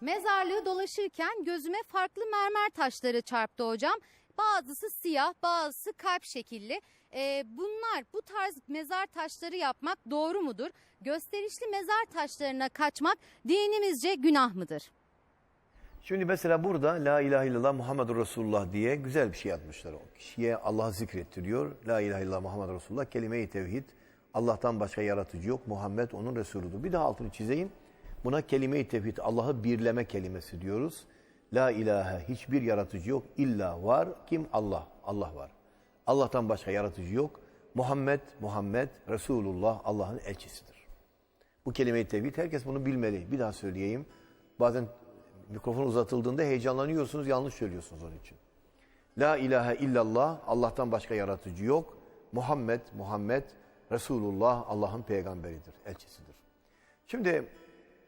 Mezarlığı dolaşırken gözüme farklı mermer taşları çarptı hocam. Bazısı siyah, bazısı kalp şekilli. Ee, bunlar bu tarz mezar taşları yapmak doğru mudur? Gösterişli mezar taşlarına kaçmak dinimizce günah mıdır? Şimdi mesela burada La ilahe illallah Muhammedur Resulullah diye güzel bir şey yazmışlar. O kişiye Allah'ı zikrettiriyor. La ilahe illallah Muhammedur Resulullah kelime-i tevhid. Allah'tan başka yaratıcı yok. Muhammed onun Resuludur. Bir daha altını çizeyim. Buna kelime-i tevhid Allah'ı birleme kelimesi diyoruz. La ilahe hiçbir yaratıcı yok. İlla var. Kim? Allah. Allah var. Allah'tan başka yaratıcı yok. Muhammed, Muhammed, Resulullah Allah'ın elçisidir. Bu kelime-i tevhid herkes bunu bilmeli. Bir daha söyleyeyim. Bazen mikrofon uzatıldığında heyecanlanıyorsunuz, yanlış söylüyorsunuz onun için. La ilahe illallah, Allah'tan başka yaratıcı yok. Muhammed, Muhammed, Resulullah Allah'ın peygamberidir, elçisidir. Şimdi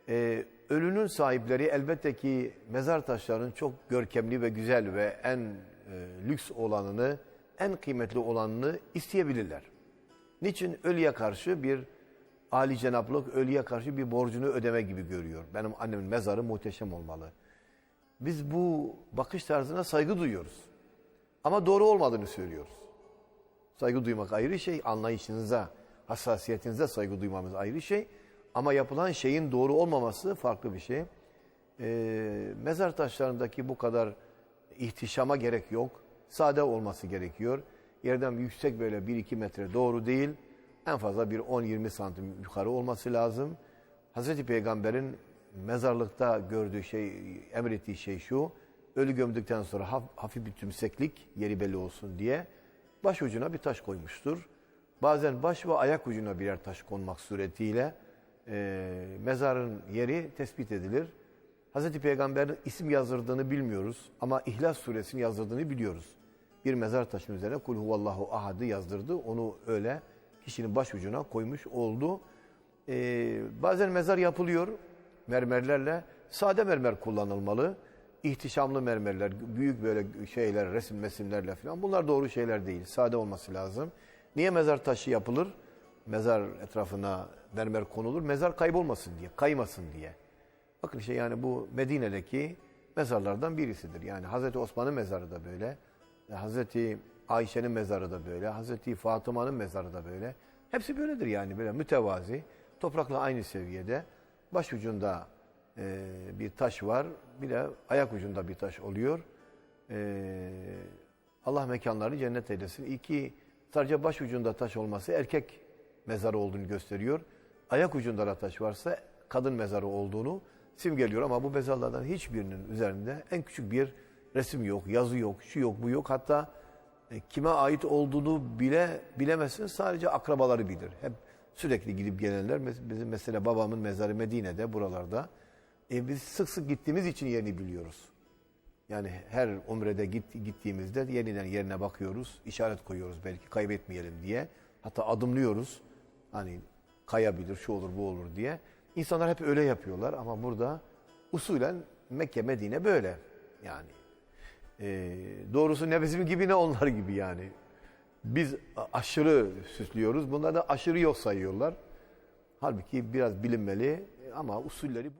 e, ölünün sahipleri elbette ki mezar taşlarının çok görkemli ve güzel ve en e, lüks olanını, en kıymetli olanını isteyebilirler. Niçin? Ölüye karşı bir Ali cenaplık ölüye karşı bir borcunu ödeme gibi görüyor. Benim annemin mezarı muhteşem olmalı. Biz bu bakış tarzına saygı duyuyoruz. Ama doğru olmadığını söylüyoruz. Saygı duymak ayrı şey, anlayışınıza, hassasiyetinize saygı duymamız ayrı şey. Ama yapılan şeyin doğru olmaması farklı bir şey. Ee, mezar taşlarındaki bu kadar ihtişama gerek yok. Sade olması gerekiyor. Yerden yüksek böyle 1-2 metre doğru değil. En fazla bir 10-20 santim yukarı olması lazım. Hazreti Peygamber'in mezarlıkta gördüğü şey, emrettiği şey şu. Ölü gömdükten sonra haf- hafif bir tümseklik yeri belli olsun diye baş ucuna bir taş koymuştur. Bazen baş ve ayak ucuna birer taş konmak suretiyle e, mezarın yeri tespit edilir. Hazreti Peygamber'in isim yazdırdığını bilmiyoruz ama İhlas suresini yazdırdığını biliyoruz. Bir mezar taşının üzerine kul huvallahu ahadı yazdırdı. Onu öyle kişinin baş ucuna koymuş oldu. Ee, bazen mezar yapılıyor mermerlerle. Sade mermer kullanılmalı. İhtişamlı mermerler, büyük böyle şeyler, resim mesimlerle falan. Bunlar doğru şeyler değil. Sade olması lazım. Niye mezar taşı yapılır? Mezar etrafına mermer konulur. Mezar kaybolmasın diye, kaymasın diye. Bakın işte yani bu Medine'deki mezarlardan birisidir. Yani Hazreti Osman'ın mezarı da böyle. Hazreti Ayşe'nin mezarı da böyle. Hazreti Fatıma'nın mezarı da böyle. Hepsi böyledir yani böyle mütevazi. Toprakla aynı seviyede. Baş ucunda e, bir taş var. Bir de ayak ucunda bir taş oluyor. E, Allah mekanlarını cennet eylesin. İki, sadece baş ucunda taş olması erkek mezarı olduğunu gösteriyor. Ayak ucunda da taş varsa kadın mezarı olduğunu simgeliyor. Ama bu mezarlardan hiçbirinin üzerinde en küçük bir resim yok, yazı yok, şu yok, bu yok. Hatta e, kime ait olduğunu bile bilemezsin. Sadece akrabaları bilir. Hep sürekli gidip gelenler. Bizim mesela babamın mezarı Medine'de, buralarda. E, biz sık sık gittiğimiz için yerini biliyoruz. Yani her umrede git, gittiğimizde yeniden yerine bakıyoruz, işaret koyuyoruz belki kaybetmeyelim diye. Hatta adımlıyoruz. Hani kayabilir, şu olur, bu olur diye. İnsanlar hep öyle yapıyorlar ama burada usulen Mekke, Medine böyle. Yani ee, doğrusu ne bizim gibi ne onlar gibi yani. Biz aşırı süslüyoruz. Bunlar da aşırı yok sayıyorlar. Halbuki biraz bilinmeli ama usulleri.